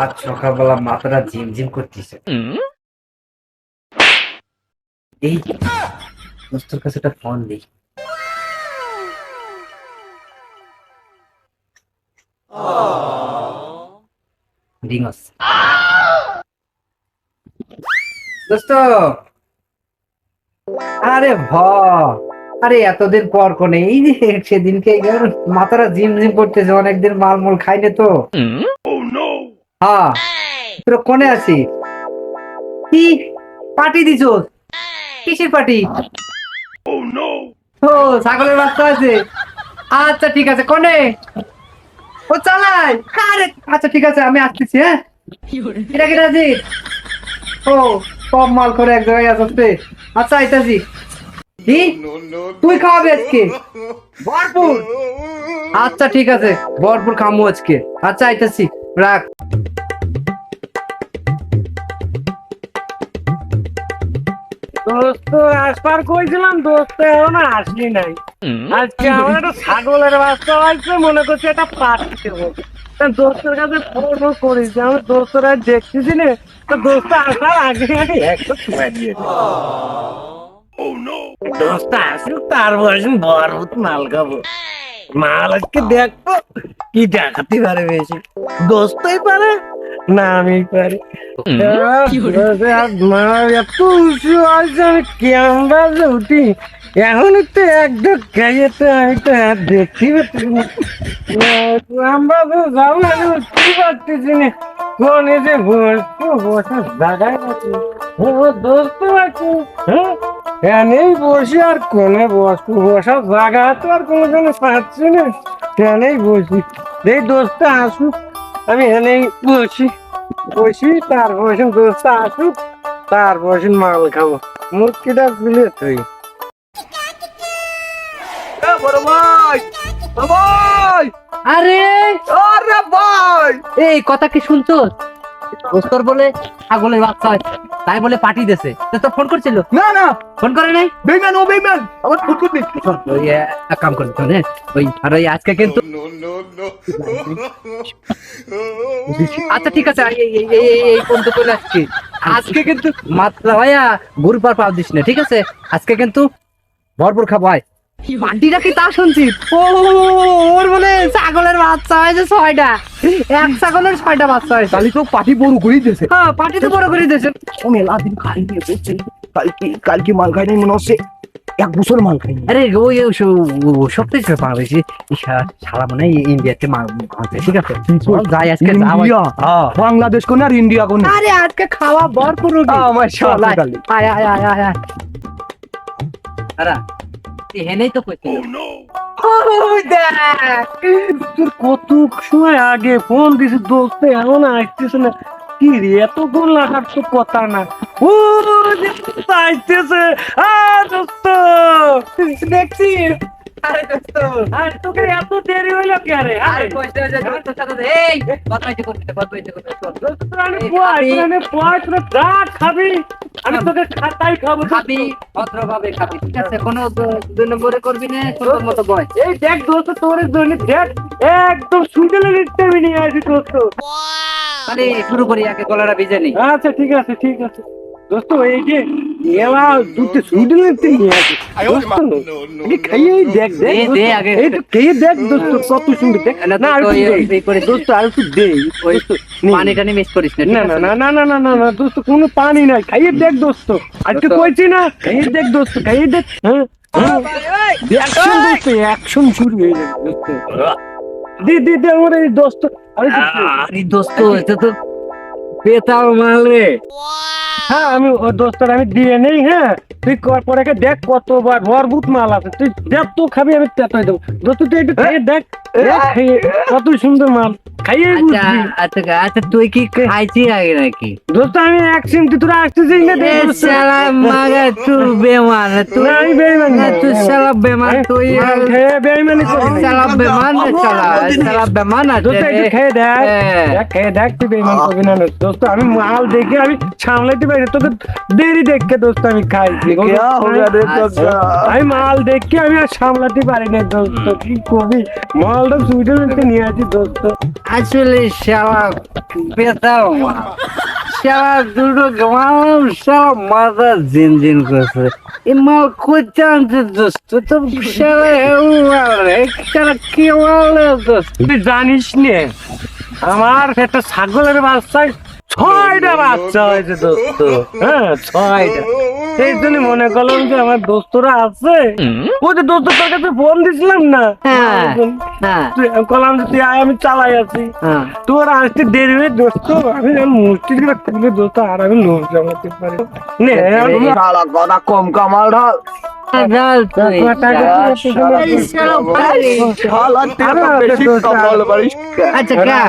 আজ সকালবেলা মাথাটা ঝিমঝিম করতেছে। এই দোস্তর কাছে একটা ফোন দিই রিংস দোস্ত! আরে ভ আরে এতদিন পর কোনে এই যে সেদিনকে মাথাটা জিম জিম করতেছে অনেকদিন মালমূল খাইনি তো। হ্যাঁ। তোর কোনে আছি কি পার্টি দিছ কিসের পার্টি? ও ছাগলের বাচ্চা আছে। আচ্ছা ঠিক আছে কোনে? ও চালাই আরে আচ্ছা ঠিক আছে আমি আসতেছি হ্যাঁ? এটা কি রাজি ও কম মাল করে এক জায়গায় আসতে আচ্ছা আইতাছি। কি? তুই খাওয়াবি আজকে? ভরপুর। আচ্ছা ঠিক আছে ভরপুর খামু আজকে। আচ্ছা আইতাছি। রাখ। দোস্ত আসবার কইছিলাম দোস্ত এখনও আসলি নাই। আজকে আমার একটা ছাগলের বাচ্চা হয়েছে মনে করছে এটা পাঠি দেবো তা দোস্তের কাছে ফোন করিস আমি দোস্তরা দেখতেছি না তো দোস্ত আসার আগে আমি একটা সময় দিয়েছি দোস্ত আসুক তার বয়সে বরবত মাল খাব। মাল আজকে দেখব কি দেখাতে পারে বেশি। দোস্তই পারে না আমি পারি এত উঁচু আছে আমি ক্যামেরা উঠি এখন তো একদম গাইয়েতে আমি তো না। আমরা তো যাব আমি উঠতে পারতেছি না। কোন এসে বসবো বসার জায়গায় পাচ্ছি ও দোস্ত আছে হ্যাঁ? এনেই বসি আর কোনে বসবো? বসার জায়গা তো আর কোনো জন্য পাচ্ছি না। এনেই বসি? এই দোস্ত আসুক, আমি এনেই বসি। বসি, তার বসে দোস্ত আসুক, তার বসে মাল খাব। মুরগিটা খুলে তুই বড় ভাই ভাই! আরে! আরে ভাই! এই কথা কি শুনছো? দোস্তর বলে ছাগলের বাচ্চা হয় তাই বলে পার্টি দেছে তো ফোন করছিল? না না। ফোন করে নাই? বেইমান ও বেইমান। আমার ফুট শোন, ওই এক কাম করে শোন, হ্যাঁ? ওই আর ওই আজকে কিন্তু আচ্ছা ঠিক আছে এই এই এই এই- এই পর্যন্ত আসছি। আজকে কিন্তু মাত্রা ভাইয়া গরু পার পাও দিস না ঠিক আছে? আজকে কিন্তু ভরপুর খাব আয়। পার্টিটা কি তা শুনছি। ও ওর বলে ছাগলের বাচ্চা হয়েছে ছয়টা। এক ছাগলের ছয়টা বাচ্চা হয়েছে। তাহলে তো পাটি বড় করেই দিয়েছে। হ্যাঁ পার্টি তো বড় করে দিয়েছেন ও মেলা দিন খাই নিয়ে বলছে কালকে কালকে মাল খাই নাই মনে হচ্ছে। এক বছর মাল খাই আরে ওই সব কিছু পাবে সারা মানে ইন্ডিয়াতে মাল খাওয়াতে ঠিক আছে? যাই আজকে ইন্ডিয়া? হ্যাঁ। বাংলাদেশ কোন আর ইন্ডিয়া কোন? আরে আজকে খাওয়া ভরপুর রুটি। আমার চল, আয়, আয় আয় আয় আয় আয়। আরা হেনেই তো কইতে তোর কত সময় আগে ফোন দিছি দোস্তে এমন আসতেছে না। কি রে এতক্ষণ লাগার তো কথা না। ও আসতেছে আ দোস্ত! দেখছি আরে দোস্ত আর তোকে এত দেরি হইল কে রে আরে। কইতে যে দোস্ত সাথে এই বদমাইশি করতে বদমাইশি করতে দোস্ত আমি এই আমি পয় তোরা যা খাবি আমি তোকে খাতাই খাব খাবি ভদ্রভাবে খাবি ঠিক আছে? কোনো দু- দুই নম্বরে করবি না তোর মতো বয়? এই দেখ দোস্ত তোর জন্য দেখ একদম সুজলে নিতে আমি নিয়ে আসি দোস্ত। শুরু করি আগে গলাটা ভিজে নি। আচ্ছা ঠিক আছে ঠিক আছে। দোস্ত এই যে এলা দুটো নিয়ে দোস্ত খাইয়ে দেখ দেখ দে, দোস্ত। দে আগে। এই তো খেয়ে দেখ দোস্ত কত সুন্দর দেখ না, না আর করে দোস্ত আর একটু দে ওই দোস্ত, নে। পানি টানি মিস করিস না ঠিক না না আছে? না না না না না না দোস্ত কোনো পানি নাই খাইয়ে দেখ দোস্ত আজকে। কইছি না খাইয়ে দেখ দোস্ত খাইয়ে দেখ হ্যাঁ অ্যাকশন দোস্ত অ্যাকশন শুরু হয়ে যাবে দোস্ত দি দি দে আমার এই দোস্ত আরে দোস্ত। আরে দোস্ত এটা তো পেতাল মাল রে। হ্যাঁ আমি ও দোস্তর আমি দিয়ে নেই হ্যাঁ। তুই পরে দেখ কতবার ভরভূত মাল আছে। তুই দেখ তো খাবি আমি তেতাই দেবো। দোস্ত তুই একটু খেয়ে দেখ দেখ কত সুন্দর মাল। খাইয়ে আচ্ছা আচ্ছা আচ্ছা তুই কি খাইছি আগে নাকি? দোস্ত আমি এক সিমটি তোরা আসতেছিস না দেখ মাগা তুই বেমান তুই আমি বেইমান না। তুই শালা বেমান তুই মাল খেয়ে বেইমানি করি বেমান শালা শালা বেমান আছে দোস্ত একটু খেয়ে দেখ। হ্যাঁ। খেয়ে দেখ তুই বেইমান করবি না দোস্ত। দোস্ত আমি মাল দেখে আমি সামলাইতে পারি তোকে দেরি দেখে দোস্ত আমি খাই। আচ্ছা। আমি মাল দেখে আমি আর সামলাতে পারি না দোস্ত। কি করবি? মালটা নিয়ে দোস্ত। আসলে শালা মাল। শালা দুটো মাথা জিন জিন করছে। এই মাল করতে আনছে দোস্ত? তো শালা শালা মাল দোস্ত? তুই জানিস নে আমার একটা ছাগলের বাচ্চায় ছয়টা বাচ্চা হয়েছে দোস্ত। হ্যাঁ ছয়টা। সেই জন্য মনে করলাম যে আমার দোস্তরা আছে। ওই যে দোস্ত তোর কাছে ফোন দিছিলাম না। কলাম যে তুই আমি চালাই আছি। তোর আসতে দেরি হয়ে দোস্ত আমি মূর্তি গুলো খুলে দোস্ত আর আমি লোক জমাতে পারি কথা কম কামাল ঢাল। হ্যাঁ, হ্যাঁ, আচ্ছা হ্যাঁ।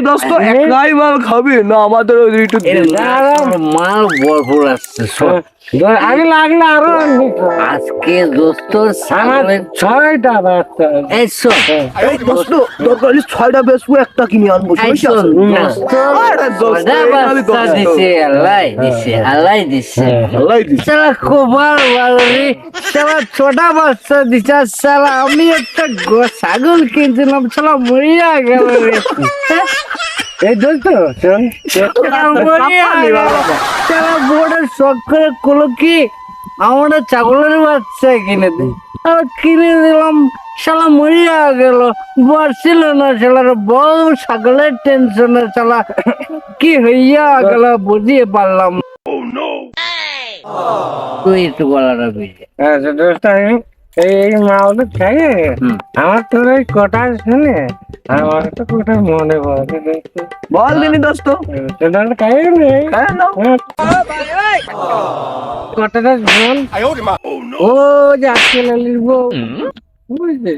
দোস্ত কি দোস্ত? একলাই মাল খাবি? না আমাদের ওই একটু মাল ভরপুর আসছে শোন। আমি লাগলে আরও আজকে দোস্ত ছয়টা বাচ্চা এই দোস্ত দরকার হলে ছয়টা বেসবো একটা কিনে আনব দোস্ত দোস্ত, দিছে আল্লাহ দিছে আল্লাহ দিছে। আল্লাহ সালা কোবার বাড়ি সালা ছোটা বাচ্চা দিছে সালা আমি একটা গো- ছাগল কিনছিলাম সালা মরিয়া গেল রে। এই দোস্ত শখ করে কি? আমার ছাগলের বাচ্চা কিনে দে। আর কিনে দিলাম শালা মরিয়া গেল। বসছিল না শালার বউ ছাগলের টেনশনে শালা কি হইয়া গেল বুঝিয়ে পারলাম তুই একটু গলাটা বুঝে আচ্ছা দোস্ত আমি এই এই খাইয়ে আমার তোর ওই কথা শুনে আমার তো কোথায় মনে পড়ে বল দিনি দোস্ত। সেটা খাই নেই হ্যাঁ না কথাটা শোন। ও যে আজকাল আলীর বউ। বুঝলি?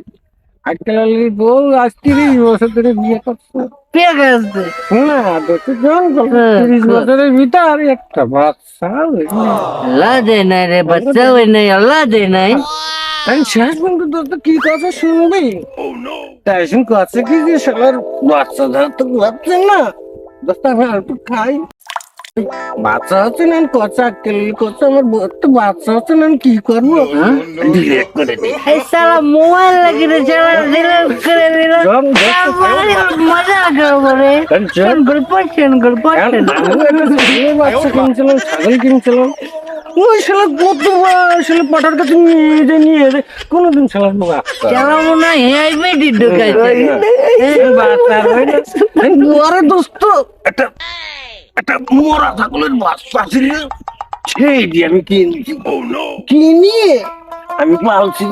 বছর একটা বাচ্চা আল্লাহ দে নাই রে বাচ্চা নাই আল্লাহ দে নাই শেষ দোস্ত কি তাই শুন কি তো না অল্প খাই বাচ্চা হচ্ছে না কথা কেলি কথা আমার তো বাচ্চা হচ্ছে না কি করব ডিলেট করে এই সালা মোবাইল লাগিয়ে চালা ডিলিট করে দিল। মজা করব রে। গল্প গল্প বাচ্চা কিনছিলাম ছাগল কিনছিলাম। ওই শালা কত আসলে পাটার কাছে নিয়ে যে নিয়ে যে কোনোদিন শালার বাচ্চা চালা মনে হয় হেলমেটই ঢুকাইছে? বাচ্চা। হয় না। দোস্ত একটা একটা মরা ছাগলের বাচ্চা ছিল সেই দিয়ে আমি কিনছি। কিনিয়ে আমি পালছি।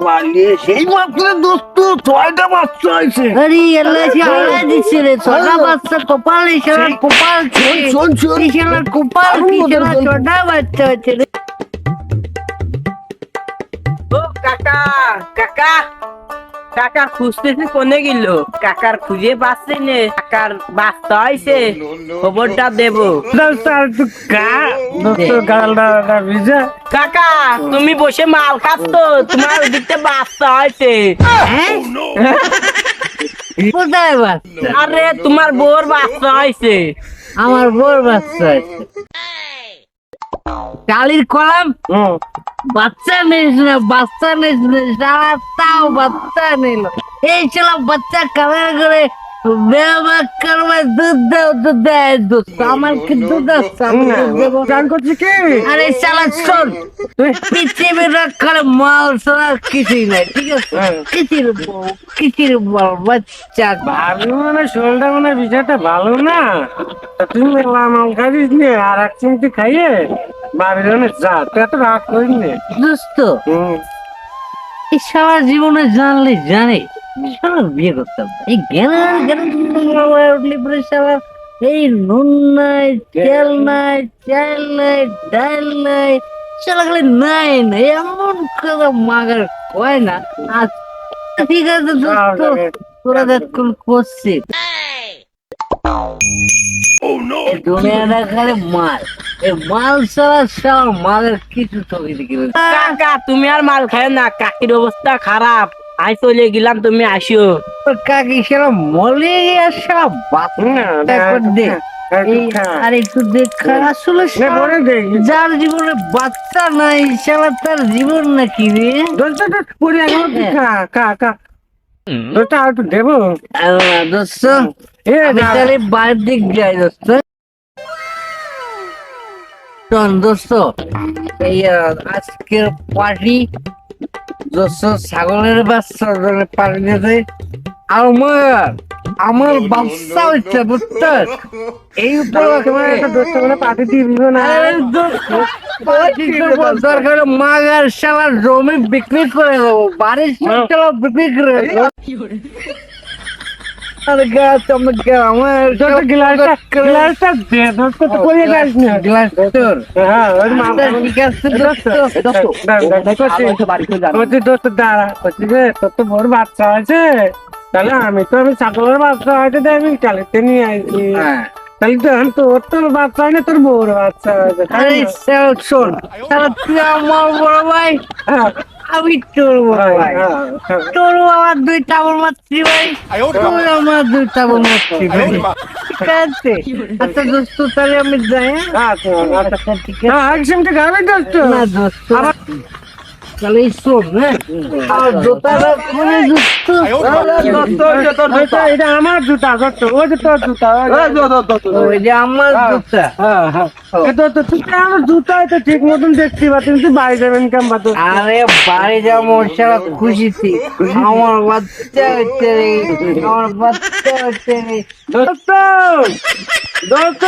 পালিয়ে সেই বাচ্চা দোস্ত ছয়টা বাচ্চা হয়েছে আরে আল্লাহ আল্লাহ দিচ্ছে রে ছোটা বাচ্চা কপাল এই কপাল শোন শোন শোন এই কপাল কি শালা ছোটা বাচ্চা হচ্ছে রে। ও কাকা কাকা। কাকা খুঁজতেছে কোনে গেল? কাকার খুঁজে পাচ্ছে নে। কাকার বাচ্চা হয়েছে খবরটা দেব। কাকা তুমি বসে মাল খাচ্ছ। তোমার ওদিকতে বাচ্চা হয়েছে হ্যাঁ? আরে তোমার বোর বাচ্চা হয়েছে আমার বোর বাচ্চা আছে কালির কলাম? বাচ্চা নিস না বাচ্চা নিস না সারা তাও বাচ্চা নিল। এই ছিল বাচ্চা কালার করে দুধ দাও দুধ দেয় দুধ। আমার কি দুধ? কি? আরে শালা শোন। পৃথিবীর করে মাল ছাড়া কিছুই নাই ঠিক আছে? বউ কিসির বল বাচ্চা। ভাবি মানে শরীরটা মানে বিষয়টা ভালো না। তা তুই মেলা মাল খাইস নে? আর এক চিমটি খাইয়ে বাবির মানে যা তুই এত রাগ করিস নে দোস্ত এই সারা জীবনে জানলে জানে সারা বিয়ে করতাম। এই জ্ঞান জ্ঞান উঠলে পরে সারা এই নুন নাই তেল নাই চাল নাই ডাল নাই শালা খালি নাই না এমন করে মাগার কয় না। আজ ঠিক আছে দোস্ত তোরা দেখুন করছিস দুনিয়াটা খালি মাল। এই মাল ছাড়া সব মালের কিছু ছবি দেখি কাকা তুমি আর মাল খায় না কাকির অবস্থা খারাপ। আই চলে গেলাম তুমি আসো কাকি সেরা মলে সব দে। আর একটু দেখা আসলে নে শালা পরে দেখি যার জীবনে বাচ্চা নাই শালা তার জীবন নাকি রে? খা খা খা। আর একটু দেবো? দোস্ত। বাইরের দিক যাই দোস্ত। শোন দোস্ত এই আজকের পার্টি দোস্ত ছাগলের বাচ্চা পার্টি দিয়েছে আমার আমার বাচ্চা হচ্ছে দোস্ত এই উপলক্ষে তোমার একটা দোস্ত মানে পার্টি দিব না। দরকার মাগার শালা জমি বিক্রি করে দেবো। বাড়ির বিক্রি করে দেবো। আরে গা চমকে আমার দোস্ত গ্লাসটা গ্লাসটা দে দোস্ত তো যাস না। গ্লাস তোর। হ্যাঁ ওর মা আচ্ছা, ঠিক আছে দোস্ত বলছি দোস্ত দাঁড়া তোর তো বড় বাচ্চা আছে। তাহলে আমি তো আমি ছাগলের বাচ্চা হয়তো আমি কালিতে নিয়ে আইছি হ্যাঁ। তাহলে তো এখন তোর তোর বাচ্চা হয় না তোর বউর বাচ্চা আছে শোন শালা তুই আমার বড় ভাই। হ্যাঁ, আমি তোর হ্যাঁ। তোর আমার দুই টাবর মাতৃ ভাই। তোর আমার দুই টাবর মাতৃ ভাই। ঠিক আছে? আচ্ছা দোস্ত তাহলে আমি যাই হ্যাঁ? আচ্ছা, আচ্ছা। আচ্ছা ঠিক আছে। হ্যাঁ, একদম ঠিক আছে দোস্ত না দোস্ত। তাহলে শোন হ্যাঁ? আর জুতাটা খুলে দোস্ত এটা এটা আমার জুতা দোস্ত ওই যে তোর জুতা ওই যে- আমার জুতা। হ্যাঁ হ্যাঁ। তুই তো আমার জুতাই তো ঠিক মতন দেখতে পাচ্ছিস তুই বাইরে যাবেন কেন বা আরে বাড়ি যাব সারা খুশিতে আমার বাচ্চা হচ্ছে রে আমার বাচ্চা হচ্ছে রে। দোস্ত! দোস্ত!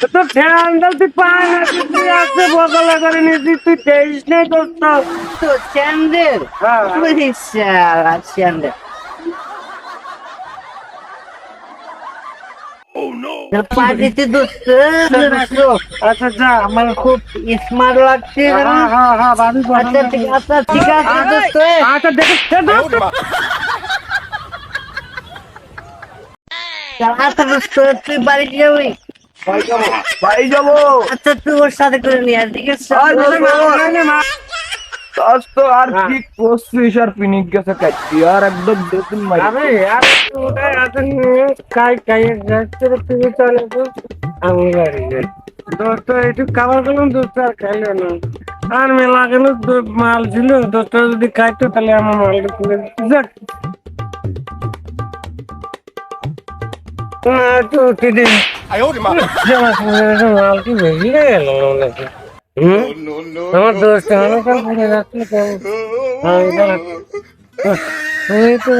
তো ফ্যান্ডাল তুই পায় না তুই আসতে বদলা করে নিয়েছিস? তুই দেখিস নেই দোস্ত তো স্যান্ডেল? স্যান্ডেল। পার্টিতে দোস্ত আচ্ছা আমার খুব স্মার্ট লাগছে বাড়ি ঠিক ঠিক আছে দোস্ত দেখিস দোস্ত তুই বাড়ি যাবি? বাড়ি যাব আচ্ছা তুই ওর সাথে করে নিয়ে আয় ঠিক আছে? আর বলে মা। মা আজ তো আর কি করছিস আর পিনিক গেছে কাটছি আর একদম বেতন মারি আমি আর ওটাই আছে কাই কাই যাচ্ছে তুমি চলে তো আমি বাড়ি যাই। দোস্ত একটু খাবার খেলাম দোস্ত আর খাইলো না। আর মেলা গেল মাল ছিল। দোস্ত যদি খাইতো তাহলে আমার মালটা তুলে। যাক। না, একটু উঠে দিন। মাল কি বেরিয়ে গেল। হুম? আমার দোষ যাচ্ছে কেন আমি দাঁড়াচ্ছি। তুই তো